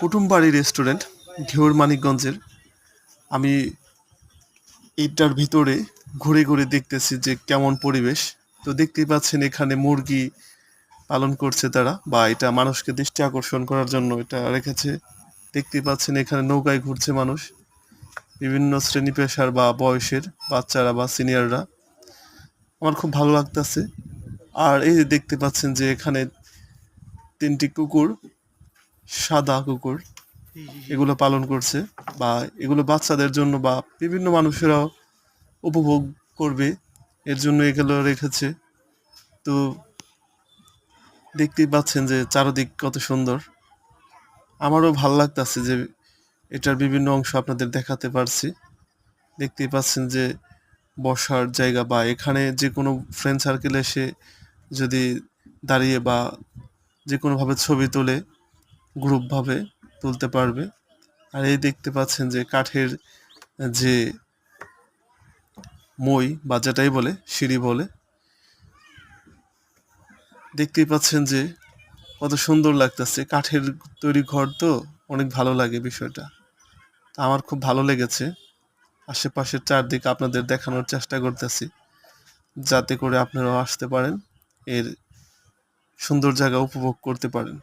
Kutumbari restaurant Gheor মানিকগঞ্জের। আমি এইটার ভিতরে ঘুরে ঘুরে দেখতেছি যে কেমন পরিবেশ। তো দেখতেই পাচ্ছেন এখানে মুরগি পালন করছে তারা, বা এটা মানুষকে দৃষ্টি আকর্ষণ করার জন্য এটা রেখেছে। দেখতেই পাচ্ছেন এখানে নৌকায় ঘুরছে মানুষ। বিভিন্ন শ্রেণি পেশার বা বয়সের বাচ্চারা বা সিনিয়ররা। আমার খুব ভালো লাগতেছে। আর এই দেখতে পাচ্ছেন যে এখানে তিনটি কুকুর সাদা কুকুর এগুলো পালন করছে বা এগুলো বাচ্চাদের জন্য বা বিভিন্ন মানুষেরাও উপভোগ করবে। এর জন্য এগুলো রেখেছে। তো দেখতেই পাচ্ছেন যে চারদিক কত সুন্দর। আমারও ভালো লাগতেছে যে এটার বিভিন্ন অংশ আপনাদের দেখাতে পারছি। দেখতেই পাচ্ছেন যে বসার জায়গা বা এখানে যে কোনো ফ্রেন্ড সার্কেল এসে যদি দাঁড়িয়ে বা যে কোনোভাবে ছবি তুলে গ্রুপভাবে তুলতে পারবে। আর এই দেখতে পাচ্ছেন যে কাঠের যে মই বা যেটাই বলে, সিঁড়ি বলে, দেখতেই পাচ্ছেন যে কত সুন্দর লাগতেছে। কাঠের তৈরি ঘর তো অনেক ভালো লাগে বিষয়টা। তা আমার খুব ভালো লেগেছে। আশেপাশের চারদিক আপনাদের দেখানোর চেষ্টা করতেছি, যাতে করে আপনারাও আসতে পারেন, এর সুন্দর জায়গা উপভোগ করতে পারেন।